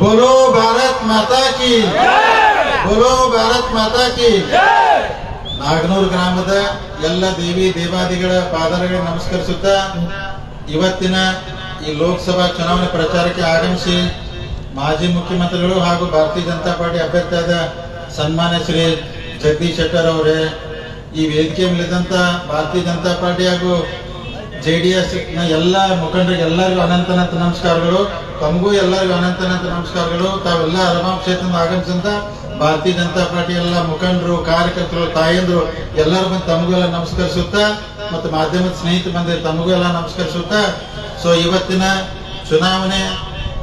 बोलो भारत माता की बोलो ಭಾರತ್ ಮಾತಾ ಕಿ ನಾಗನೂರು ಗ್ರಾಮದ ಎಲ್ಲ ದೇವಿ ದೇವಾದಿಗಳ ಪಾದಗಳಿಗೆ ನಮಸ್ಕರಿಸುತ್ತಾ ಇವತ್ತಿನ ಈ ಲೋಕಸಭಾ ಚುನಾವಣೆ ಪ್ರಚಾರಕ್ಕೆ ಆಗಮಿಸಿ ಮಾಜಿ ಮುಖ್ಯಮಂತ್ರಿಗಳು ಹಾಗೂ ಭಾರತೀಯ ಜನತಾ ಪಾರ್ಟಿ ಅಭ್ಯರ್ಥಿಯಾದ ಸನ್ಮಾನ್ಯ ಶ್ರೀ ಜಗದೀಶ್ ಶೆಟ್ಟರ್ ಅವರೇ ಈ ವೇದಿಕೆ ಮೇಲಿದ್ದಂತ ಭಾರತೀಯ ಜನತಾ ಪಾರ್ಟಿ ಹಾಗೂ ಜೆ ಡಿ ಎಸ್ನ ಎಲ್ಲ ಮುಖಂಡರಿಗೆ ಎಲ್ಲರಿಗೂ ಅನಂತನಂತ ಅನಂತ ನಮಸ್ಕಾರಗಳು. ತಮಗೂ ಎಲ್ಲರಿಗೂ ಅನಂತನಂತ ಅನಂತ ನಮಸ್ಕಾರಗಳು. ತಾವೆಲ್ಲ ಅರಮಾಮ್ ಕ್ಷೇತ್ರದಿಂದ ಆಗಮಿಸಿದಂತ ಭಾರತೀಯ ಜನತಾ ಪಾರ್ಟಿ ಎಲ್ಲ ಮುಖಂಡರು, ಕಾರ್ಯಕರ್ತರು, ತಾಯಂದ್ರು ಎಲ್ಲರೂ ಬಂದು ತಮಗೂ ಎಲ್ಲ ನಮಸ್ಕರಿಸುತ್ತಾ ಮತ್ತು ಮಾಧ್ಯಮದ ಸ್ನೇಹಿತರು ಬಂದಿರಿ ತಮಗೂ ಎಲ್ಲ ನಮಸ್ಕರಿಸುತ್ತಾ. ಸೊ ಇವತ್ತಿನ ಚುನಾವಣೆ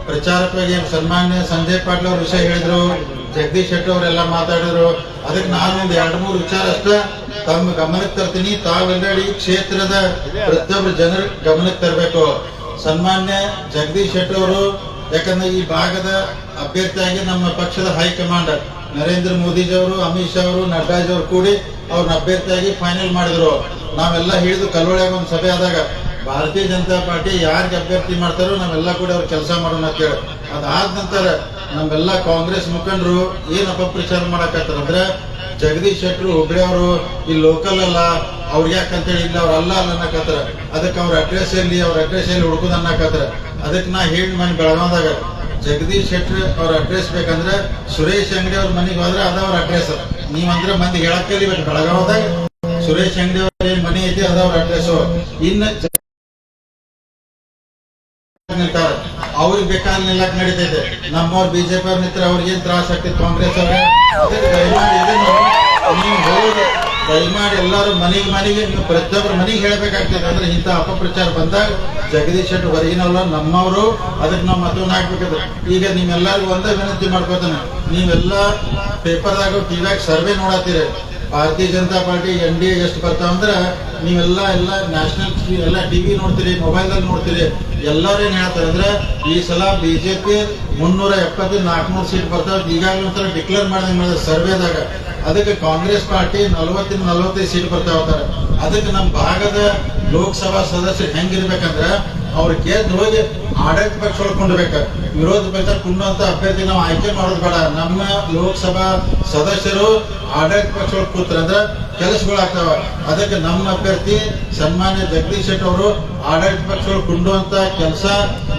ಪ್ರಚಾರಕ್ಕಾಗಿ ಸನ್ಮಾನ್ಯ ಸಂಜಯ್ ಪಾಟೀಲ್ ಅವ್ರ ವಿಷಯ ಹೇಳಿದ್ರು, ಜಗದೀಶ್ ಶೆಟ್ಟಿ ಅವರೆಲ್ಲ ಮಾತಾಡಿದ್ರು. ಅದಕ್ಕೆ ನಾನು ಒಂದು ಎರಡು ಮೂರು ವಿಚಾರ ಅಷ್ಟೇ. ತಮ್ಮ ಗಮನಕ್ಕೆ ತರ್ತೀನಿ. ತಾವೆಲ್ಲ ಈ ಕ್ಷೇತ್ರದ ಪ್ರತಿಯೊಬ್ಬರು ಜನರ ಗಮನಕ್ಕೆ ತರಬೇಕು. ಸನ್ಮಾನ್ಯ ಜಗದೀಶ್ ಶೆಟ್ಟಿ ಅವರು, ಯಾಕಂದ್ರೆ ಈ ಭಾಗದ ಅಭ್ಯರ್ಥಿಯಾಗಿ ನಮ್ಮ ಪಕ್ಷದ ಹೈಕಮಾಂಡ್ ನರೇಂದ್ರ ಮೋದಿಜಿ ಅವರು, ಅಮಿತ್ ಶಾ ಅವರು ನಡ್ಡಾಜ್ ಅವರು ಕೂಡಿ ಅವ್ರನ್ನ ಅಭ್ಯರ್ಥಿಯಾಗಿ ಫೈನಲ್ ಮಾಡಿದ್ರು. ನಾವೆಲ್ಲ ಹಿಡಿದು ಕಲ್ವಳಿಯಾಗ ಒಂದು ಸಭೆ ಆದಾಗ. ಭಾರತೀಯ ಜನತಾ ಪಾರ್ಟಿ ಯಾರಿಗೆ ಅಭ್ಯರ್ಥಿ ಮಾಡ್ತಾರೋ ನಾವೆಲ್ಲ ಕೂಡ ಅವ್ರು ಕೆಲಸ ಮಾಡೋಣ ಅಂತ ಅದಾದ ನಂತರ ನಮ್ಮೆಲ್ಲ ಕಾಂಗ್ರೆಸ್ ಮುಖಂಡರು ಏನು ಅಪಪ್ರಚಾರ ಮಾಡಕತ್ತಾರಂದ್ರೆ ಜಗದೀಶ್ ಶೆಟ್ಟರು, ಹುಬ್ಳಿ ಅವರು ಈ ಲೋಕಲ್ ಅಲ್ಲ ಅವ್ರಿಗೆ ಯಾಕಂತೇಳಿ ಇಲ್ಲ, ಅವ್ರ ಅಲ್ಲ ಅನ್ನಕತ್ತಾರ. ಅದಕ್ಕೆ ಅವ್ರ ಅಡ್ರೆಸ್ ಎಲ್ಲಿ ಅವ್ರ ಅಡ್ರೆಸ್ ಎಲ್ಲಿ ಹುಡುಕುದ್ ಅನ್ನಕತ್ತಾರ. ಅದಕ್ಕೆ ನಾ ಹೇಳಿ ಮನೆ ಬೆಳಗಾವದಾಗ ಜಗದೀಶ್ ಶೆಟ್ಟರ್ ಅವ್ರ ಅಡ್ರೆಸ್ ಬೇಕಂದ್ರೆ ಸುರೇಶ್ ಅಂಗಡಿ ಅವ್ರ ಮನೆಗೆ ಹೋದ್ರೆ ಅದ ಅವ್ರ ಅಡ್ರೆಸ್ ನೀವಂದ್ರೆ ಮಂದಿ ಹೇಳಕ್ ಕಲಿಬೇಕು. ಬೆಳಗಾವದಾಗ ಸುರೇಶ್ ಅಂಗಡಿ ಅವ್ರ ಏನ್ ಮನೆ ಐತಿ ಅದ ಅವ್ರ ಅಡ್ರೆಸ್ ಇನ್ನ ನಿಲ್ತಾರೆ ಅವ್ರಿಗೆ ಬೇಕಾದ್ರೆ ನಿಲ್ಲಕ್ ನಡೀತೈತೆ ನಮ್ಮವ್ರ ಬಿಜೆಪಿ ಅವ್ರ ನಿಂತ್ರೆ ಅವ್ರಿಗೆ ಏನ್ ತ್ರಾಸ ಆಗ್ತಿತ್ತು? ಕಾಂಗ್ರೆಸ್ ಅವ್ರ ದಯಮಾಡಿ ದಯಮಾಡಿ ಎಲ್ಲರೂ ಮನೆಗೆ ಮನೆಗೆ, ನೀವು ಪ್ರತಿಯೊಬ್ಬರ ಮನೆಗೆ ಹೇಳ್ಬೇಕಾಗ್ತದೆ. ಅಂದ್ರೆ ಇಂಥ ಅಪಪ್ರಚಾರ ಬಂದಾಗ ಜಗದೀಶ್ ಶೆಟ್ಟಿ ಹೊರಗಿನವಲ್ಲ ನಮ್ಮವರು, ಅದಕ್ಕೆ ನಾವು ಮತವನ್ನ ಹಾಕ್ಬೇಕಾದ್ರೆ. ಈಗ ನೀವೆಲ್ಲರಿಗೂ ಒಂದೇ ವಿನಂತಿ ಮಾಡ್ಕೋತಾನೆ. ನೀವೆಲ್ಲ ಪೇಪರ್ದಾಗ ಟಿವ್ಯಾಗ survey ನೋಡತ್ತೀರಿ. Bharatiya Janata Party N D A ಎಷ್ಟು ಬರ್ತಾವ ಅಂದ್ರೆ ನೀವೆಲ್ಲ ಎಲ್ಲ ನ್ಯಾಷನಲ್ ಎಲ್ಲ ಟಿವಿ ನೋಡ್ತೀರಿ ಮೊಬೈಲ್ದಲ್ಲಿ ನೋಡ್ತೀರಿ, ಎಲ್ಲರೂ ಏನ್ ಹೇಳ್ತಾರೆ ಅಂದ್ರೆ ಈ ಸಲ ಬಿಜೆಪಿ ಮುನ್ನೂರ ಎಪ್ಪತ್ತು, ನಾಲ್ಕುನೂರು ಸೀಟ್ ಬರ್ತಾವ ಈಗಾಗಲೇ ಒಂಥರ ಡಿಕ್ಲೇರ್ ಮಾಡಿದಂಗೆ ಮಾಡಿದ್ರೆ ಸರ್ವೇದಾಗ. ಅದಕ್ಕೆ ಕಾಂಗ್ರೆಸ್ ಪಾರ್ಟಿ ನಲವತ್ತಿನ ನಲವತ್ತೈದು ಸೀಟ್ ಬರ್ತಾವ ಅದಕ್ಕೆ ನಮ್ಮ ಭಾಗದ ಲೋಕಸಭಾ ಸದಸ್ಯರು ಹೆಂಗಿರ್ಬೇಕಂದ್ರೆ ಅವ್ರ ಗೆದ್ದು ಹೋಗಿ ಆಡಳಿತ ಪಕ್ಷ ಒಳಕೊಂಡ್ಬೇಕ ವಿರೋಧ ಪಕ್ಷ ಕುಂಡುವಂತ ಅಭ್ಯರ್ಥಿ ನಾವು ಆಯ್ಕೆ ಮಾಡೋದು ಬೇಡ. ನಮ್ಮ ಲೋಕಸಭಾ ಸದಸ್ಯರು ಆಡಳಿತ ಪಕ್ಷ ಒಳಗೆ ಕೂತ್ರಂದ್ರೆ ಕೆಲಸಗಳಾಗ್ತಾವ. ಅದಕ್ಕೆ ನಮ್ಮ ಅಭ್ಯರ್ಥಿ ಸನ್ಮಾನ್ಯ ಜಗದೀಶ್ ಶೆಟ್ಟಿ ಅವರು ಆಡಳಿತ ಪಕ್ಷಗಳು ಕುಂಡುವಂತ ಕೆಲಸ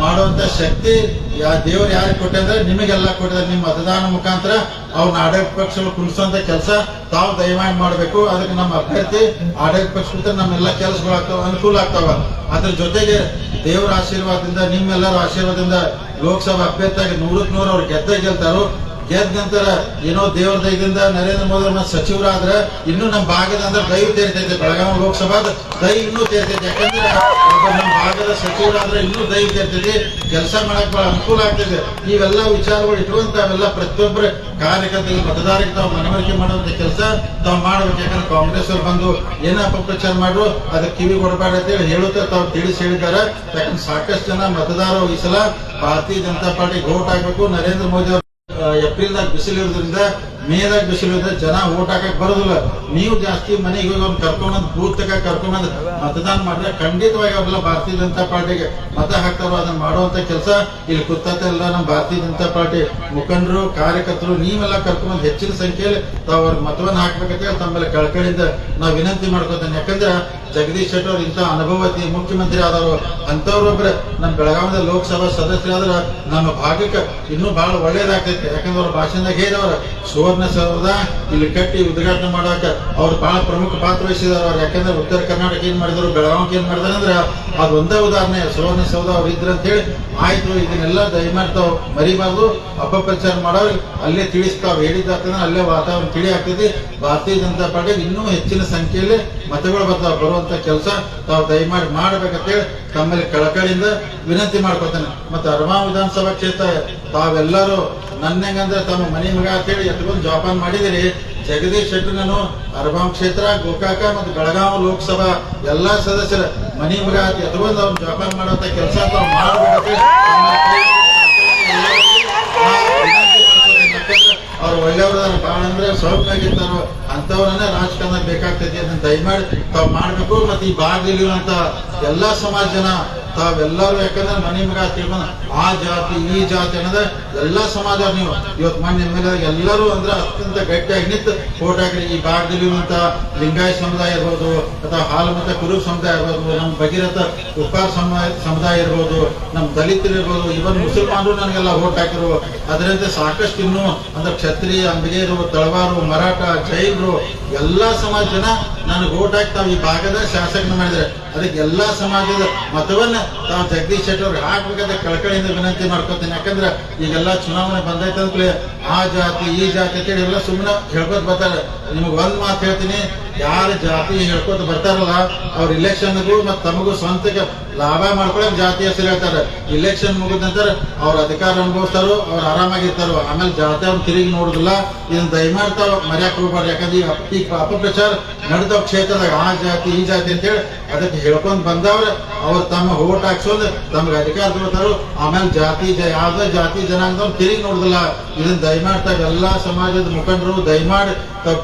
ಮಾಡುವಂತ ಶಕ್ತಿ ಯಾ ದೇವರು ಯಾರಿಗೆ ಕೊಟ್ಟಿದ್ರೆ ನಿಮಗೆಲ್ಲ ಕೊಟ್ಟಿದ್ದಾರೆ ನಿಮ್ಮ ಮತದಾನ ಮುಖಾಂತರ ಅವ್ರನ್ನ ಆಡಳಿತ ಪಕ್ಷಗಳು ಕುಣಿಸುವಂತ ಕೆಲಸ ತಾವು ದಯಮಾಡಿ ಮಾಡಬೇಕು. ಅದಕ್ಕೆ ನಮ್ಮ ಅಭ್ಯರ್ಥಿ ಆಡಳಿತ ಪಕ್ಷ ನಮ್ಮೆಲ್ಲ ಕೆಲಸಗಳಾಗ್ತಾವ, ಅನುಕೂಲ ಆಗ್ತಾವ. ಅದ್ರ ಜೊತೆಗೆ ದೇವರ ಆಶೀರ್ವಾದದಿಂದ, ನಿಮ್ಮೆಲ್ಲರ ಆಶೀರ್ವಾದದಿಂದ ಲೋಕಸಭಾ ಅಭ್ಯರ್ಥಿಯಾಗಿ ನೂರಕ್ಕೆ ನೂರು ಅವ್ರು ಗೆದ್ದೇ ಗೆಲ್ತಾರೋ ಗೆದ್ದ ನಂತರ ಏನೋ ದೇವರ ದಯದಿಂದ ನರೇಂದ್ರ ಮೋದಿ ಸಚಿವರಾದ್ರೆ ಇನ್ನು ನಮ್ಮ ಭಾಗದ ಅಂದ್ರೆ ದೈವ ತೇರ್ತೈತೆ. ಬೆಳಗಾವಿ ಲೋಕಸಭಾದ ದೈ ಇನ್ನೂ ತೇರ್ತೈತೆ. ಯಾಕಂದ್ರೆ ನಮ್ಮ ಭಾಗದ ಸಚಿವರಾದ್ರೆ ಇನ್ನೂ ದೈವ ತೇರ್ತೈತಿ. ಕೆಲಸ ಮಾಡಕ್ ಬಹಳ ಅನುಕೂಲ ಆಗ್ತೈತೆ. ಇವೆಲ್ಲ ವಿಚಾರಗಳು ಇಟ್ಕೊಂತ ಅವೆಲ್ಲ ಪ್ರತಿಯೊಬ್ಬರ ಕಾರ್ಯಕರ್ತರಿಗೆ ಮತದಾರರಿಗೆ ತಾವು ಮನವರಿಕೆ ಮಾಡುವಂತ ಕೆಲಸ ತಾವು ಮಾಡ್ಬೇಕು. ಯಾಕಂದ್ರೆ ಕಾಂಗ್ರೆಸ್ ಅವ್ರು ಬಂದು ಏನ ಅಪಪ್ರಚಾರ ಮಾಡ್ರು, ಅದಕ್ಕೆ ಕಿವಿ ಕೊಡಬೇಡ ಅಂತ ಹೇಳಿ ಹೇಳುತ್ತಾ ತಾವು ತಿಳಿಸಿ ಹೇಳಿದ್ದಾರೆ. ಯಾಕಂದ್ರೆ ಸಾಕಷ್ಟು ಜನ ಮತದಾರರು ಈ ಸಲ ಭಾರತೀಯ ಜನತಾ ಪಾರ್ಟಿಗೆ ವೋಟ್ ಆಗಬೇಕು ನರೇಂದ್ರ ಮೋದಿ ಅವರು ಏಪ್ರಿಲ್ದಾಗ ಬಿಸಿಲು ಇರೋದ್ರಿಂದ ಮೇದಾಗ ಬಿಸಿಲು ಇರೋದ್ರಿಂದ ಜನ ಓಟ್ ಹಾಕಕ್ ಬರೋದಿಲ್ಲ. ನೀವು ಜಾಸ್ತಿ ಮನೆಗೆ ಹೋಗಿ ಅವ್ನು ಕರ್ಕೊಂಬಂದ್ ಬೂತ್ ತಗ ಮತದಾನ ಮಾಡಿದ್ರೆ ಖಂಡಿತವಾಗಿ ಅವರೆಲ್ಲ ಭಾರತೀಯ ಜನತಾ ಪಾರ್ಟಿಗೆ ಮತ ಹಾಕ್ತಾರೋ ಅದನ್ನ ಮಾಡುವಂತ ಕೆಲಸ. ಇಲ್ಲಿ ಕುತ್ತತೆ ಎಲ್ಲ ನಮ್ಮ ಭಾರತೀಯ ಜನತಾ ಪಾರ್ಟಿ ಮುಖಂಡರು, ಕಾರ್ಯಕರ್ತರು, ನೀವೆಲ್ಲ ಕರ್ಕೊಂಡು ಹೆಚ್ಚಿನ ಸಂಖ್ಯೆಯಲ್ಲಿ ತಾವು ಅವ್ರ ಮತವನ್ನ ಹಾಕ್ಬೇಕಂತ ತಮ್ಮಲ್ಲಿ ಕಳ್ಕಳಿಂದ ನಾವು ವಿನಂತಿ ಮಾಡ್ಕೋತೇನೆ. ಯಾಕಂದ್ರೆ ಜಗದೀಶ್ ಶೆಟ್ಟರ್ ಇಂಥ ಅನುಭವತಿ ಮುಖ್ಯಮಂತ್ರಿ ಆದವರು ಅಂತವ್ರೊಬ್ರ ನಮ್ಮ ಬೆಳಗಾವಿದ ಲೋಕಸಭಾ ಸದಸ್ಯರಾದ್ರೆ ನಮ್ಮ ಭಾಗಕ್ಕೆ ಇನ್ನೂ ಭಾಳ ಒಳ್ಳೇದಾಗ್ತೈತೆ. ಯಾಕಂದ್ರೆ ಅವ್ರ ಭಾಷಣದಾಗ ಹೇಳಿದವರು ಸುವರ್ಣ ಸೌಧ, ಇಲ್ಲಿ ಕಟ್ಟಿ ಉದ್ಘಾಟನೆ ಮಾಡೋಕೆ ಅವ್ರು ಭಾಳ ಪ್ರಮುಖ ಪಾತ್ರ ವಹಿಸಿದವರು ಯಾಕಂದ್ರೆ ಉತ್ತರ ಕರ್ನಾಟಕ ಏನು ಮಾಡಿದ್ರು, ಬೆಳಗಾವಿಗೆ ಏನು ಮಾಡಿದಾರೆ ಅಂದ್ರೆ ಅದು ಒಂದೇ ಉದಾಹರಣೆ. ಸುವರ್ಣ ಸೌಧ ಅವ್ರು ಇದ್ರು ಅಂತೇಳಿ ಆಯ್ತು, ಇದನ್ನೆಲ್ಲ ದಯಮಾಡಿ ತಾವು ಮರಿಬಾರ್ದು. ಅಪಪ್ರಚಾರ ಮಾಡೋರು ಅಲ್ಲೇ ತಿಳಿಸ್ತಾವ್. ಹೇಳಿದ್ದಾಗ್ತದೆ ಅಲ್ಲೇ ವಾತಾವರಣ ತಿಳಿ ಆಗ್ತೈತಿ ಭಾರತೀಯ ಜನತಾ ಪಾರ್ಟಿ ಇನ್ನೂ ಹೆಚ್ಚಿನ ಸಂಖ್ಯೆಯಲ್ಲಿ ಮತಗಳು ಬರ್ತಾವ. ಬರುವಂತ ಕೆಲಸ ತಾವು ದಯಮಾಡಿ ಮಾಡ್ಬೇಕಂತೇಳಿ ತಮ್ಮಲ್ಲಿ ಕಳಕಳಿಯಿಂದ ವಿನಂತಿ ಮಾಡ್ಕೊತೇನೆ. ಮತ್ತೆ ಅರಮಾ ವಿಧಾನಸಭಾ ಕ್ಷೇತ್ರ, ತಾವೆಲ್ಲರೂ ನನ್ನಂಗಂದ್ರೆ ತಮ್ಮ ಮನೆ ಮಗ ಅಂತೇಳಿ ಎತ್ಕೊಂಡು ಜೋಪಾನ ಮಾಡಿದಿರಿ. ಜಗದೀಶ್ ಶೆಟ್ಟಿ ನಾನು ಕ್ಷೇತ್ರ, ಗೋಕಾಕ ಮತ್ತು ಬೆಳಗಾವಿ ಲೋಕಸಭಾ ಎಲ್ಲಾ ಸದಸ್ಯರ ಮನೆ ಮಗ ಎತ್ಕೊಂಡು ಅವ್ರು ಜೋಪಾನ ಮಾಡುವಂತ ಕೆಲಸ ತಾವು ಸೌಮ್ಯಾಗಿರ್ತಾರೋ ಅಂಥವ್ರನ್ನೇ ರಾಜಕಾರಣ ಬೇಕಾಗ್ತೈತಿ ಅದನ್ನ ದಯಮಾಡಿ ತಾವು ಮಾಡ್ಬೇಕು ಮತ್ತೆ ಈ ಭಾಗದಲ್ಲಿರುವಂತ ಎಲ್ಲಾ ಸಮಾಜ ಜನ ತಾವೆಲ್ಲರೂ ಯಾಕಂದ್ರೆ ಮನೆ ಮಗ ತಿಳ್ಕೊಂಡ್ ಆ ಜಾತಿ, ಈ ಜಾತಿ ಅನ್ನೋದ ಎಲ್ಲಾ ಸಮಾಜ ನೀವು. ಇವತ್ತು ಮಾನ್ಯ ಮೇಲೆ ಎಲ್ಲರೂ ಅಂದ್ರೆ ಅತ್ಯಂತ ಗಟ್ಟಿಯಾಗಿ ನಿಂತು ಓಟ್ ಈ ಭಾಗದಲ್ಲಿರುವಂತ ಲಿಂಗಾಯತ್ ಸಮುದಾಯ ಇರ್ಬೋದು, ಅಥವಾ ಹಾಲು ಮತ್ತು ಕುರು ಸಮುದಾಯ ಇರ್ಬೋದು, ನಮ್ಮ ಭಗೀರಥ ಉಪ್ಪಾರ ಸಮುದಾಯ ಸಮುದಾಯ ಇರ್ಬೋದು, ನಮ್ಮ ದಲಿತರು ಇರ್ಬೋದು ಇವನ್ ಮುಸಲ್ಮಾನರು ನನಗೆಲ್ಲ ಓಟ್ ಹಾಕಿರು ಅದರಂತೆ ಸಾಕಷ್ಟು ಇನ್ನು ಅಂದ್ರೆ ಕ್ಷತ್ರಿಯ, ಅಂಬಿಗೇರು, ತಳವಾರು, ಮರಾಠ, ಜೈನರು, ಎಲ್ಲಾ ಸಮಾಜ ಜನ ನನಗೆ ಓಟ್ ಹಾಕಿ ತಾವು ಈ ಭಾಗದ ಶಾಸಕನ ಮಾಡಿದ್ರೆ ಅದಕ್ಕೆ ಎಲ್ಲಾ ಸಮಾಜದ ಮತವನ್ನ ತಾವು ಜಗದೀಶ್ ಶೆಟ್ಟರ್ ಅವ್ರಿಗೆ ಕಳಕಳಿಯಿಂದ ವಿನಂತಿ ಮಾಡ್ಕೊತೀನಿ. ಯಾಕಂದ್ರೆ ಈಗೆಲ್ಲ ಚುನಾವಣೆ ಬಂದೈತೆ ಅಂತಲೇ ಆ ಜಾತಿ, ಈ ಜಾತಿ ಅಂತೇಳಿ ಎಲ್ಲ ಸುಮ್ಮನೆ ಹೇಳ್ಕೊತ ಬರ್ತಾರೆ. ನಿಮ್ಗೆ ಒಂದ್ ಮಾತು ಹೇಳ್ತೀನಿ, ಯಾರ ಜಾತಿ ಹೇಳ್ಕೊತ ಬರ್ತಾರಲ್ಲ, ಅವ್ರ ಇಲೆಕ್ಷನ್ಗೂ ಮತ್ತೆ ತಮಗೂ ಸ್ವಂತಕ್ಕೆ ಲಾಭ ಮಾಡ್ಕೊಳಕ್ ಜಾತಿ ಹೆಸರು ಹೇಳ್ತಾರೆ. ಇಲೆಕ್ಷನ್ ಮುಗಿದ ನಂತರ ಅವ್ರ ಅಧಿಕಾರ ಅನುಭವಿಸ್ತಾರೋ, ಅವ್ರು ಆರಾಮಾಗಿರ್ತಾರೋ, ಆಮೇಲೆ ಜಾತಿ ಅವ್ರು ತಿರುಗಿ ನೋಡುದಿಲ್ಲ. ಇದನ್ನ ದಯಮಾಡಿ ತಾವು ಮರ್ಯಾಕ್ ಹೋಗ್ಬಾರ್ದು ಯಾಕಂದ್ರೆ ಈ ಅಪಪ್ರಚಾರ ನಡೆದವ ಕ್ಷೇತ್ರದಾಗ ಆ ಜಾತಿ, ಈ ಜಾತಿ ಅಂತೇಳಿ ಅದಕ್ಕೆ ಹೇಳ್ಕೊಂಡ್ ಬಂದವ್ರ. ಅವ್ರು ತಮ್ಮ ಓಟ್ ಹಾಕ್ಸೋದು ತಮ್ಗೆ ಅಧಿಕಾರ ತಗೋತಾರೋ ಆಮೇಲೆ ಜಾತಿ ಯಾವ್ದೋ ಜಾತಿ ಜಾತಿ ಜನಾಂಗದವ್ರು ತಿರುಗಿ ನೋಡುದಿಲ್ಲ. ಇದನ್ನ ದಯಮಾಡಿ ಎಲ್ಲ ಎಲ್ಲಾ ಸಮಾಜದ ಮುಖಂಡರು ದಯಮಾಡಿ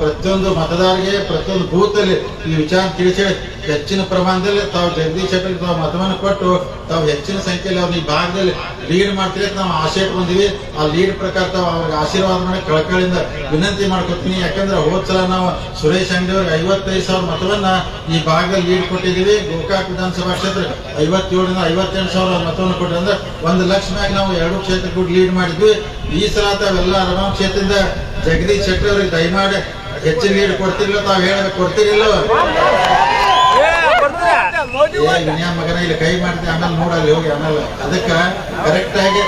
ಪ್ರತಿಯೊಂದು ಮತದಾರರಿಗೆ, ಪ್ರತಿಯೊಂದು ಬೂತ್ ಅಲ್ಲಿ ಈ ವಿಚಾರ ತಿಳಿಸಿ. ಹೆಚ್ಚಿನ ಪ್ರಮಾಣದಲ್ಲಿ ತಾವು ಜಗದೀಶ್ ಶೆಟ್ಟರ್ ತಾವು ಮತವನ್ನು ಕೊಟ್ಟು, ತಾವು ಹೆಚ್ಚಿನ ಸಂಖ್ಯೆಯಲ್ಲಿ ಅವ್ರನ್ನ ಈ ಭಾಗದಲ್ಲಿ ಲೀಡ್ ಮಾಡ್ತೀರಿ ನಾವು ಆಶಯ ಬಂದಿವಿ ಆ ಲೀಡ್ ಪ್ರಕಾರ ತಾವು ಅವ್ರಿಗೆ ಆಶೀರ್ವಾದ ಮಾಡಿ ಕಳಕಳಿಯಿಂದ ವಿನಂತಿ ಮಾಡ್ಕೊತೀನಿ ಯಾಕಂದ್ರೆ ಹೋದ್ ಸಲ ನಾವು ಸುರೇಶ್ ಅಂಗಡಿ ಅವ್ರಿಗೆ ಐವತ್ತೈದು ಸಾವಿರ ಮತವನ್ನ ಈ ಭಾಗದಲ್ಲಿ ಲೀಡ್ ಕೊಟ್ಟಿದ್ದೀವಿ. ಗೋಕಾಕ್ ವಿಧಾನಸಭಾ ಕ್ಷೇತ್ರ ಐವತ್ತೇಳರಿಂದ ಐವತ್ತೆಂಟು ಸಾವಿರ ಮತವನ್ನು ಕೊಟ್ಟಿದೆ ಅಂದ್ರೆ ಒಂದು ಲಕ್ಷ ಮ್ಯಾಗ ನಾವು ಎರಡು ಕ್ಷೇತ್ರ ಕೂಡ ಲೀಡ್ ಮಾಡಿದ್ವಿ. ಈ ಸಲ ತಾವೆಲ್ಲ ಅರಮಾಮ್ ಕ್ಷೇತ್ರದಿಂದ ಜಗದೀಶ್ ಶೆಟ್ಟರ್ ಅವ್ರಿಗೆ ದಯಮಾಡಿ ಹೆಚ್ಚಿನ ಲೀಡ್ ಕೊಡ್ತಿರ್ಲಿಲ್ಲ ತಾವು ಹೇಳಿ ಕೊಡ್ತಿರಿಲ್ಲ ಏ ವಿನಯ ಮಗನ ಇಲ್ಲಿ ಕೈ ಮಾಡ್ತೀವಿ ಆಮೇಲೆ ನೋಡಲ್ಲಿ ಹೋಗಿ ಆಮೇಲೆ ಅದಕ್ಕ ಕರೆಕ್ಟ್ ಆಗಿ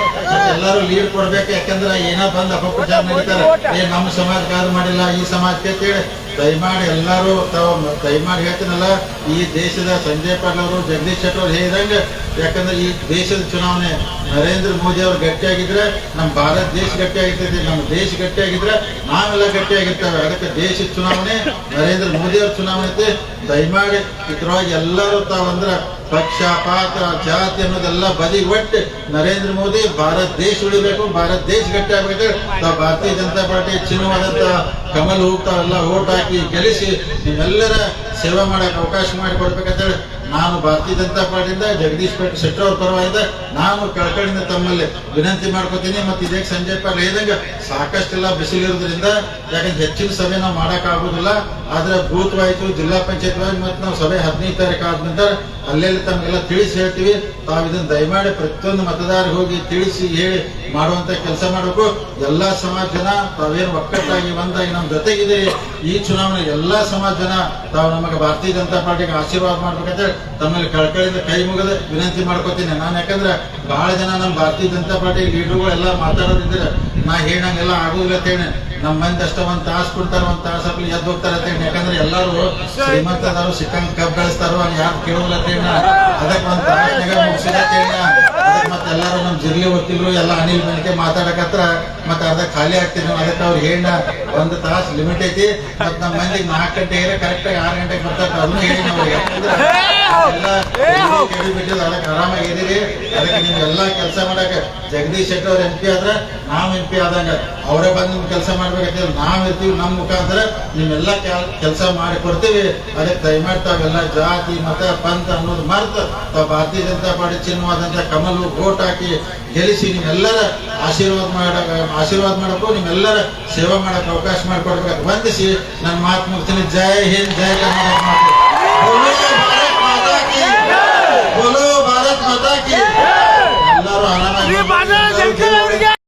ಎಲ್ಲರೂ ಲೀಡ್ ಕೊಡ್ಬೇಕು ಯಾಕಂದ್ರೆ ಏನೋ ಬಂದ್ ಅಪಪ್ರಚಾರ ನಡೀತಾರೆ. ಏ ನಮ್ಮ ಸಮಾಜಕ್ಕೆ ಅದು ಮಾಡಿಲ್ಲ ಈ ಸಮಾಜಕ್ಕೆ ಅಂತೇಳಿ ದಯಮಾಡಿ ಎಲ್ಲರೂ ತಾವು ದಯಮಾಡಿ ಹೇಳ್ತೀನಲ್ಲ, ಈ ದೇಶದ ಸಂಜಯ್ ಪಾಟೀಲ್ ಅವರು, ಜಗದೀಶ್ ಶೆಟ್ಟರ್ ಅವ್ರು ಹೇಳಿದಂಗೆ, ಯಾಕಂದ್ರೆ ಈ ದೇಶದ ಚುನಾವಣೆ ನರೇಂದ್ರ ಮೋದಿ ಅವರು ಗಟ್ಟಿಯಾಗಿದ್ರೆ, ನಮ್ಮ ಭಾರತ ದೇಶ ಗಟ್ಟಿಯಾಗಿರ್ತೈತಿ, ನಮ್ಮ ದೇಶ ಗಟ್ಟಿಯಾಗಿದ್ರೆ ನಾವೆಲ್ಲ ಗಟ್ಟಿಯಾಗಿರ್ತೇವೆ. ಅದಕ್ಕೆ ದೇಶದ ಚುನಾವಣೆ, ನರೇಂದ್ರ ಮೋದಿ ಅವ್ರ ಚುನಾವಣೆ ಐತಿ. ದಯಮಾಡಿ ಇದ್ರೊಳಗೆ ಎಲ್ಲರೂ ತಾವಂದ್ರೆ ಪಕ್ಷ ಪಾತ್ರ ಜಾತಿ ಅನ್ನೋದೆಲ್ಲ ಬದಿ ಒಟ್ಟು ನರೇಂದ್ರ ಮೋದಿ ಭಾರತ ದೇಶ ಉಳಿಬೇಕು, ಭಾರತ ದೇಶ ಗಟ್ಟಿ ಆಗ್ಬೇಕು ಭಾರತೀಯ ಜನತಾ ಪಾರ್ಟಿ ಚಿನ್ನವಾದಂತ ಕಮಲ್ ಹೋಗ್ತಾವೆಲ್ಲ ಓಟ್ ಹಾಕಿ ಗೆಲ್ಲಿಸಿ ನಿಮ್ಮೆಲ್ಲರ ಸೇವೆ ಮಾಡಕ್ಕೆ ಅವಕಾಶ ಮಾಡಿ ಕೊಡ್ಬೇಕಂತೇಳಿ ನಾನು ಭಾರತೀಯ ಜನತಾ ಪಾರ್ಟಿಯಿಂದ ಜಗದೀಶ್ ಪೇಟ್ ಶೆಟ್ಟರ್ ಅವ್ರ ಪರವಾಗಿದ್ದ ನಾನು ಕಳ್ಕಳಿಂದ ತಮ್ಮಲ್ಲಿ ವಿನಂತಿ ಮಾಡ್ಕೋತೀನಿ. ಮತ್ತೆ ಇದೇ ಸಂಜಯ್ ಪಾಲ್ ಹೇಳಿದಂಗೆ ಸಾಕಷ್ಟೆಲ್ಲ ಬಿಸಿಲಿರೋದ್ರಿಂದ ಯಾಕಂದ್ರೆ ಹೆಚ್ಚಿನ ಸಭೆ ನಾವು ಮಾಡಕ್ ಆಗುದಿಲ್ಲ ಆದ್ರೆ ಬೂತ್ ವಾಯ್ತು ಜಿಲ್ಲಾ ಪಂಚಾಯತ್ ವಾಯ್ತು ಮತ್ತೆ ನಾವು ಸಭೆ ಹದಿನೈದು ತಾರೀಕು ಆದ ನಂತರ ಅಲ್ಲೆಲ್ಲಿ ತಮಗೆಲ್ಲ ತಿಳಿಸಿ ಹೇಳ್ತೀವಿ. ತಾವು ಇದನ್ನು ದಯಮಾಡಿ ಪ್ರತಿಯೊಂದು ಮತದಾರರಿಗೆ ಹೋಗಿ ತಿಳಿಸಿ ಹೇಳಿ ಮಾಡುವಂತ ಕೆಲಸ ಮಾಡಬೇಕು. ಎಲ್ಲಾ ಸಮಾಜ ಜನ, ತಾವೇನು ಒಕ್ಕಟ್ಟಾಗಿ ಒಂದಾಗಿ ನಮ್ಮ ಜೊತೆಗಿದೆ ಈ ಚುನಾವಣೆ ಎಲ್ಲಾ ಸಮಾಜ ಜನ ತಾವು ನಮಗೆ ಭಾರತೀಯ ಜನತಾ ಪಾರ್ಟಿಗೆ ಆಶೀರ್ವಾದ ಮಾಡ್ಬೇಕಂತ ತಮ್ಮಲ್ಲಿ ಕಳ್ಕಳಿಂದ ಕೈ ಮುಗಿದ ವಿನಂತಿ ಮಾಡ್ಕೋತೀನಿ. ನಾನು ಯಾಕಂದ್ರೆ ಬಹಳ ಜನ ನಮ್ಮ ಭಾರತೀಯ ಜನತಾ ಪಾರ್ಟಿ ಲೀಡರ್ಗಳು ಎಲ್ಲ ಮಾತಾಡೋದಿದ್ರೆ ನಾ ಹೇಳಂಗೆಲ್ಲ ಆಗುದಿಲ್ಲ ಅಂತ ನಮ್ಮ ಮಂದಿ ಅಷ್ಟ ಒಂದ್ ತಾಸು ಕೊಡ್ತಾರ, ಒಂದ್ ತಾಸು ಎದ್ದು ಹೋಗ್ತಾರ ಅಂತ ಹೇಳಿ. ಯಾಕಂದ್ರೆ ಎಲ್ಲರೂ ಶ್ರೀಮಂತ ಅದಾರು ಸಿಕ್ಕಂಗ್ ಕಬ್ ಬೆಳೆಸ್ತಾರೋ ಯಾರು ಕೇಳೋಲ್ಲ ಅಂತ ಅದಕ್ಕೆ ಒಂದ್ ತಾಸು ಮುಗಿಸಿದ ಅಂತ ಹೇಳಿ. ಅದಕ್ಕೆ ಮತ್ತೆ ಎಲ್ಲರೂ ನಮ್ ಜಿರ್ಲಿ ವಕೀಲರು ಎಲ್ಲ ಅನಿಲ್ ಬೆಳಿಗ್ಗೆ ಮಾತಾಡಕತ್ರ ಮತ್ತೆ ಅರ್ಧ ಖಾಲಿ ಆಗ್ತಿದ್ರು ಅದಕ್ಕೆ ಅವ್ರು ಹೇಳ ಒಂದು ತಾಸು ಲಿಮಿಟ್ ಐತಿ. ಮತ್ತೆ ನಮ್ಮ ಮಂದಿಗೆ ನಾಲ್ಕು ಗಂಟೆ ಕರೆಕ್ಟ್ ಆಗಿ ಆರು ಗಂಟೆಗೆ ಬರ್ತಾರೆ ಅದನ್ನು ಹೇಳಿ ನಾವು ಬಿಟ್ಟಿದ್ದು ಅದಕ್ಕೆ ಆರಾಮಾಗಿ ಅದಕ್ಕೆ ನೀವು ಎಲ್ಲಾ ಕೆಲಸ ಮಾಡಕ ಜಗದೀಶ್ ಶೆಟ್ಟಿ ಅವ್ರ ಎಂ ಪಿ ಆದ್ರೆ ನಾವ್ ಎಂ ಪಿ ಆದಂಗ. ಅವರೇ ಬಂದು ನಿಮ್ ಕೆಲಸ ಮಾಡ್ಬೇಕಂತ ನಾವ್ ಇರ್ತೀವಿ ನಮ್ ಮುಖಾಂತರ ನಿಮ್ಮೆಲ್ಲ ಕೆಲಸ ಮಾಡಿ ಕೊಡ್ತೀವಿ. ಅದಕ್ಕೆ ದಯಮಾಡಿ ತಾವೆಲ್ಲ ಜಾತಿ ಮತ ಪಂಥ ಅನ್ನೋದು ಮರ್ತ. ತಾವ್ ಭಾರತೀಯ ಜನತಾ ಪಾರ್ಟಿ ಚಿನ್ನವಾದಂತ ಕಮಲ್ ಓಟ್ ಹಾಕಿ ಗೆಲ್ಲಿಸಿ ನಿಮ್ಮೆಲ್ಲರ ಆಶೀರ್ವಾದ ಮಾಡ, ಆಶೀರ್ವಾದ ಮಾಡಕ್ಕೂ ನಿಮ್ಮೆಲ್ಲರ ಸೇವೆ ಮಾಡಕ್ ಅವಕಾಶ ಮಾಡಿಕೊಡ್ಬೇಕು. ವಂದಿಸಿ ನನ್ನ ಮಾತು ಮುಗ್ತೀನಿ ಜೈ ಹಿಂದ್ ಜಯ ಕರ್ನಾಟಕ ಮಾತು. ಎಲ್ಲರೂ ಆರಾಮಾಗಿ